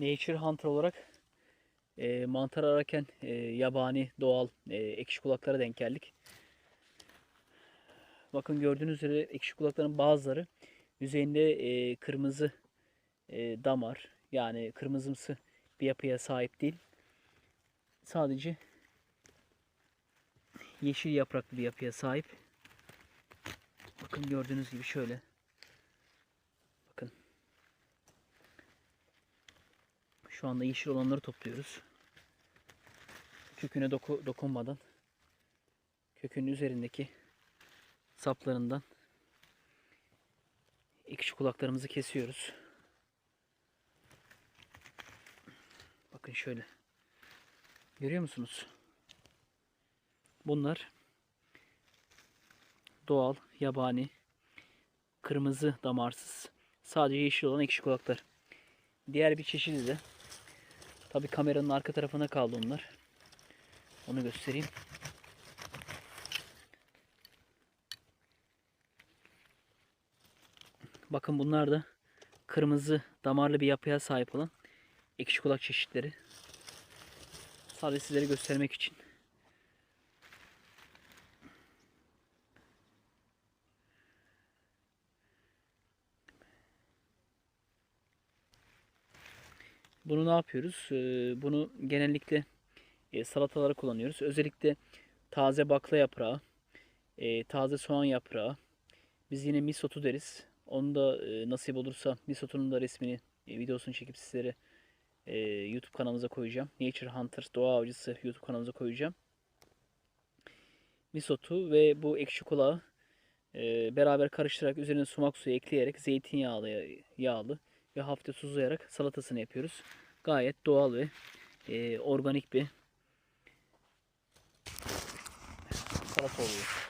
Nature Hunter olarak e, mantar ararken e, yabani doğal e, ekşi kulaklara denk geldik. Bakın gördüğünüz üzere ekşi kulakların bazıları yüzeyinde e, kırmızı e, damar yani kırmızımsı bir yapıya sahip değil. Sadece yeşil yapraklı bir yapıya sahip. Bakın gördüğünüz gibi şöyle. Bakın. Şu anda yeşil olanları topluyoruz. Köküne doku, dokunmadan kökünün üzerindeki saplarından ekşi kulaklarımızı kesiyoruz. Bakın şöyle. Görüyor musunuz? Bunlar doğal, yabani, kırmızı damarsız, sadece yeşil olan ekşi kulaklar. Diğer bir çeşidi de tabi kameranın arka tarafına kaldı onlar. Onu göstereyim. Bakın bunlar da kırmızı damarlı bir yapıya sahip olan ekşi kulak çeşitleri. Sadece sizlere göstermek için. Bunu ne yapıyoruz? Ee, Bunu genellikle e, salatalara kullanıyoruz. Özellikle taze bakla yaprağı, e, taze soğan yaprağı. Biz yine misotu deriz. Onu da e, nasip olursa misotunun da resmini, videosunu çekip sizlere YouTube kanalımıza koyacağım. Nature Hunter Doğa Avcısı YouTube kanalımıza koyacağım. Misotu ve bu ekşi kulağı beraber karıştırarak üzerine sumak suyu ekleyerek zeytinyağlı yağlı ve hafifte tuzlayarak salatasını yapıyoruz. Gayet doğal ve e, organik bir salata oluyor.